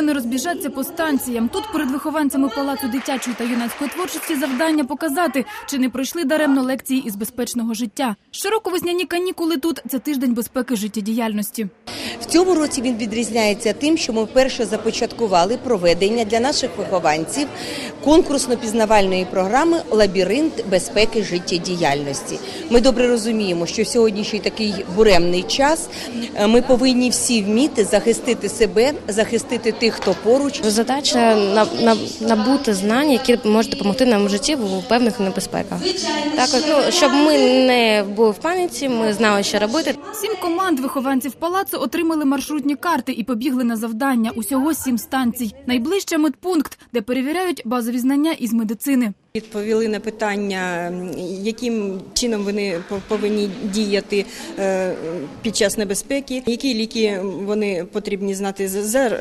не розбіжаться по станціям. Тут перед вихованцями палацу дитячої та юнацької творчості завдання показати, чи не пройшли даремно лекції із безпечного життя. Широко весняні канікули тут це тиждень безпеки життєдіяльності. Цьому році він відрізняється тим, що ми вперше започаткували проведення для наших вихованців конкурсно-пізнавальної програми Лабіринт безпеки життєдіяльності. Ми добре розуміємо, що в сьогоднішній такий буремний час е, ми повинні всі вміти захистити себе, захистити тих, хто поруч. Задача на- на- набути знань, які можуть допомогти нам в житті в певних небезпеках. Також, ну, щоб ми не були в паніці, ми знали, що робити. Сім команд вихованців палацу отримали маршрутні карти і побігли на завдання. Усього сім станцій. Найближче медпункт, де перевіряють базові знання із медицини. Відповіли на питання, яким чином вони повинні діяти е, під час небезпеки, які ліки вони потрібні знати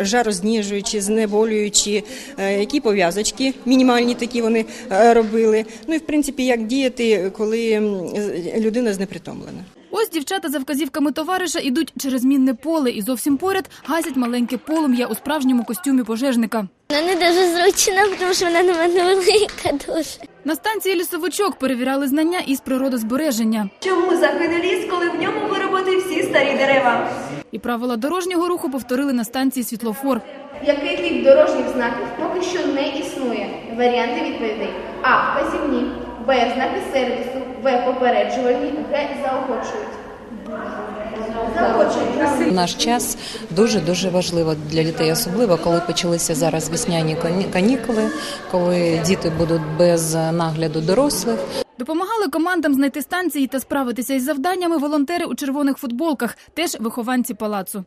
жарозніжуючі, знеболюючі, е, які пов'язочки мінімальні такі вони е, робили. Ну і в принципі, як діяти, коли людина знепритомлена. Ось дівчата за вказівками товариша ідуть через мінне поле і зовсім поряд гасять маленьке полум'я у справжньому костюмі пожежника. Вона не дуже зручна, тому що вона на мене велика дуже. На станції лісовичок перевіряли знання із природозбереження. Чому загине ліс, коли в ньому вироботи всі старі дерева? І правила дорожнього руху повторили на станції світлофор. Який тип дорожніх знаків поки що не існує? Варіанти відповідей: А. Вказівні, Б. Знаки сервісу, В. Попереджувальні, Г. Заохочують. В Наш час дуже дуже важливо для дітей, особливо коли почалися зараз весняні кані- канікули, коли діти будуть без нагляду дорослих. Допомагали командам знайти станції та справитися із завданнями волонтери у червоних футболках, теж вихованці палацу.